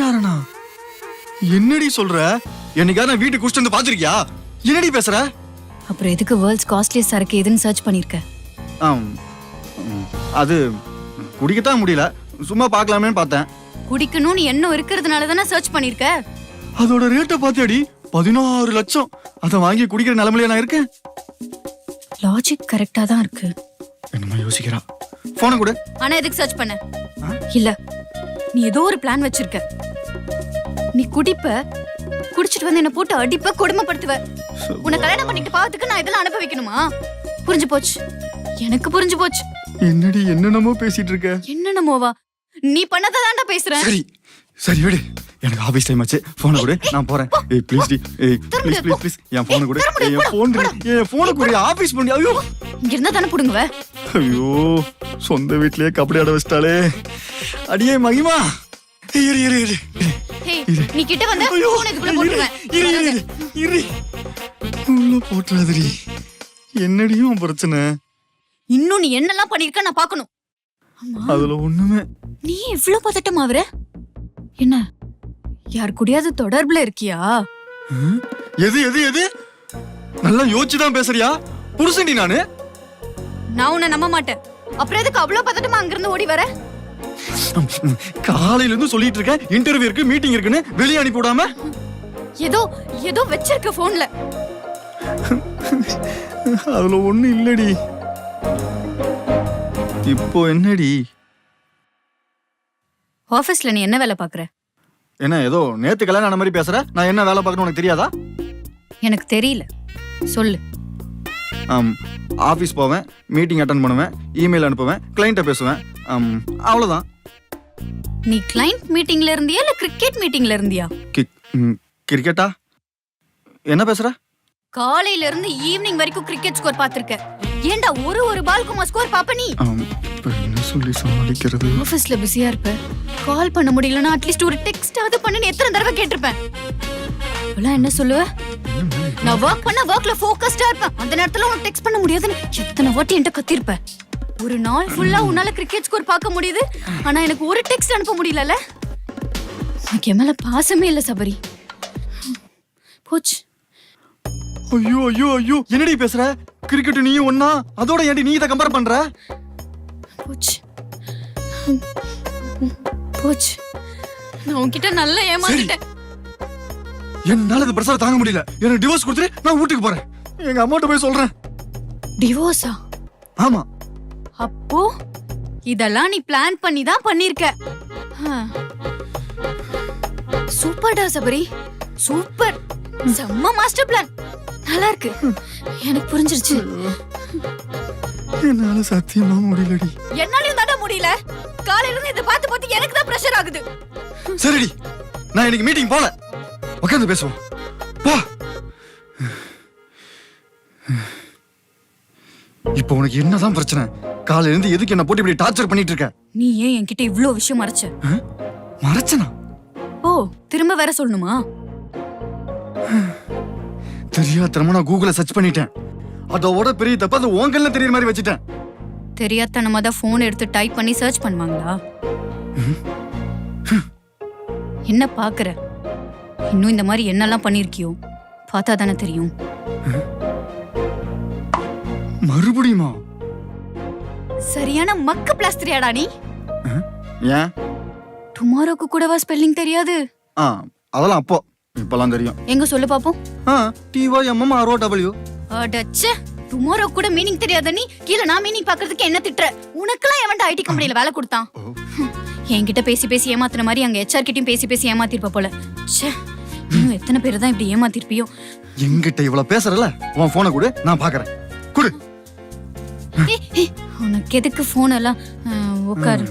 யாரனா என்னடி சொல்ற? என்னைக்காவது நான் வீட்டுக்கு குடிச்சிட்டு வந்து பாத்திருக்கியா என்னடி பேசுற? அப்புறம் எதுக்கு வேர்ல்ட்ஸ் காஸ்ட்லியஸ்ட் சரக்கு எதுன்னு சர்ச் பண்ணிருக்க? ஆம், ம், அது குடிக்கத்தான் முடியல. சும்மா பார்க்கலாமேன்னு பார்த்தேன். குடிக்கணும்னு எண்ணம் இருக்கிறதுனால தானே சர்ச் பண்ணிருக்க? அதோட ரேட்டை பாத்தியாடி பதினாறு லட்சம். அதை வாங்கி குடிக்கிற நிலைமையில நான் இருக்கேன். லாஜிக் கரெக்டா தான் இருக்கு. என்னமா யோசிக்கிறா போனை கொடு. ஆனா எதுக்கு சர்ச் பண்ண? இல்ல. நீ ஏதோ ஒரு பிளான் வச்சிருக்க. நீ குடிப்ப? குடிச்சிட்டு வந்து என்ன போட்டு அடிப்ப கொடுமைப்படுத்துவ. உன்னை கல்யாணம் பண்ணிட்டு பாத்துக்கு நான் இதெல்லாம் அனுப்ப வைக்கணுமா புரிஞ்சு போச்சு. எனக்கு புரிஞ்சு போச்சு. என்னடி என்னென்னமோ பேசிட்டு இருக்க? என்னென்னமோவா? நீ பண்ணதை தாண்டா பேசுறேன் சரி சரி விடு. எனக்கு ஆபீஸ் டைம் ஆச்சு. போனை கொடு நான் போறேன். ஏய் ப்ளீஸ் டி. ஏய் ப்ளீஸ் ப்ளீஸ் ப்ளீஸ் என் போனை கொடு. என் போன் என் போனை கொடு. ஆபீஸ் பண்ணி. ஐயோ. இங்க இருந்தா தானே புடுங்குவ? ஐயோ சொந்த வீட்லயே கபடி ஆட வச்சிட்டாளே. அடியே மகிமா. இரு இரு இரு. நீ கிட்ட வந்த போட்டுருவேன் இரு இரு இரு உள்ள போட்டுறாதடி. என்னடியும் பிரச்சனை? இன்னும் நீ என்னெல்லாம் பண்ணிருக்க நான் பார்க்கணும். அதுல ஒண்ணுமே. நீ இவ்ளோ பதட்டம் ஆகுற என்ன யார் கூடயாவது தொடர்புல இருக்கியா? எது எது எது? நல்லா யோசிச்சு தான் பேசுறியா? புருஷன்டி நானு. நான் உன்னை நம்ப மாட்டேன். அப்புறம் எதுக்கு அவ்வளவு பதட்டமா அங்கிருந்து ஓடி வர? காலையில இருந்து சொல்லிட்டு இருக்கேன். இன்டர்வியூ இருக்கு மீட்டிங் இருக்குன்னு வெளியே அனுப்பி விடாம ஏதோ ஏதோ வச்சிருக்க போன்ல அதுல ஒண்ணு இல்லடி. இப்போ என்னடி? ஆபீஸ்ல நீ என்ன வேலை பாக்குற என்ன ஏதோ நேத்து கல்யாணம் ஆன மாதிரி பேசுற? நான் என்ன வேலை பார்க்கணும் உனக்கு தெரியாதா? எனக்கு தெரியல. சொல்லு. ஆஃபீஸ் போவேன் மீட்டிங் அட்டன் பண்ணுவேன் இமெயில் அனுப்புவேன் கிளைண்ட்டை பேசுவேன் ஆம், அவ்வளவுதான். நீ கிளைண்ட் மீட்டிங்ல இருந்தியா இல்ல கிரிக்கெட் மீட்டிங்ல இருந்தியா? கிரிக்கெட்டா என்ன பேசுற? காலையில இருந்து ஈவினிங் வரைக்கும் கிரிக்கெட் ஸ்கோர் பாத்திருக்க ஏன்டா ஒரு ஒரு பால்க்குமா ஸ்கோர் பாப்ப நீ? என்ன சொல்லி சமாளிக்கிறது? ஆபீஸ்ல பிஸியா இருப்ப. கால் பண்ண முடியலன்னா அட்லீஸ்ட் ஒரு டெக்ஸ்ட் அது பண்ணுன்னு எத்தனை தடவை கேட்டிருப்பேன் இப்பெல்லாம் என்ன சொல்லுவ? நான் ஒர்க் பண்ண ஒர்க்ல ஃபோக்கஸ்டா இருப்பேன் அந்த நேரத்துல உனக்கு டெக்ஸ்ட் பண்ண முடியாதுன்னு எத்தனை வாட்டி என்கிட்ட கத்திருப்ப? ஒரு நாள் ஃபுல்லா உன்னால கிரிக்கெட் ஸ்கோர் பார்க்க முடியுது. ஆனா எனக்கு ஒரு டெக்ஸ்ட் அனுப்ப முடியலல எனக்கு என் மேல பாசமே இல்ல சபரி. போச்சு. ஐயோ ஐயோ ஐயோ. என்னடி பேசுற? கிரிக்கெட் நீயும் ஒண்ணா? அதோட ஏன்டி நீ இதை கம்பேர் பண்ற? போச்சு. போச்சு. நான் உன்கிட்ட நல்லா ஏமாத்திட்டேன். என்னால இது பிரஷர் தாங்க முடியல. எனக்கு டிவோர்ஸ் கொடுத்துட்டு நான் வீட்டுக்கு போறேன். எங்க அம்மாட்ட போய் சொல்றேன். டிவோர்ஸா ஆமா. அப்போ இதெல்லாம் நீ பிளான் பண்ணி தான் பண்ணிருக்க சூப்பர்டா சபரி. சூப்பர் செம்ம மாஸ்டர் பிளான் நல்லா இருக்கு எனக்கு புரிஞ்சிருச்சு. என்னால சத்தியமா முடியலடி. என்னாலயும் தாண்டா முடியல. காலையில இருந்து இதை பார்த்து பார்த்து எனக்கு தான் பிரஷர் ஆகுது. சரிடி. நான் இன்னைக்கு மீட்டிங் போல. உட்காந்து பேசுவோம். வா இப்போ உனக்கு என்னதான் பிரச்சனை? காலையில இருந்து எதுக்கு என்ன போட்டு இப்படி டார்ச்சர் பண்ணிட்டு இருக்க நீ ஏன் என்கிட்ட இவ்ளோ விஷயம் மறைச்ச? மறைச்சனா? ஓ திரும்ப வேற சொல்லணுமா? தெரியாதனமா நான் கூகுள சர்ச் பண்ணிட்டேன். அதோட பெரிய தப்பு அது உங்கல்ல தெரியற மாதிரி வச்சுட்டேன். தெரியாதனமா தான் போன் எடுத்து டைப் பண்ணி சர்ச் பண்ணுவாங்களா? என்ன பாக்குற? இன்னும் இந்த மாதிரி என்னெல்லாம் பண்ணிருக்கியோ? பார்த்தா தானே தெரியும். மறுபடியுமா? சரியான மக்க பிளாஸ்திரியாடா நீ. ஏன்? டுமாரோக்கு கூடவா ஸ்பெல்லிங் தெரியாது? ஆ அதெல்லாம் அப்போ. இப்பெல்லாம் தெரியும். எங்க சொல்லு பாப்போம். ஆ T O M M R O W அடச்சே tomorrow கூட மீனிங் தெரியாத நீ கீழ நான் மீனிங் பாக்குறதுக்கு என்ன திட்டுற? உனக்கெல்லாம் எவன்டா ஐடி கம்பெனில வேலை கொடுத்தான்? என்கிட்ட பேசி பேசி ஏமாத்துன மாதிரி அங்க ஹெச்ஆர் கிட்டயும் பேசி பேசி ஏமாத்திருப்ப போல. ச்சே இன்னும் எத்தனை பேர் தான் இப்படி ஏமாத்திருப்பியோ? எங்கிட்ட இவ்வளவு பேசுறல உன் போனை கொடு நான் பாக்குறேன். குடு. உனக்கு எதுக்கு ஃபோனெல்லாம் எல்லாம் உட்காரு.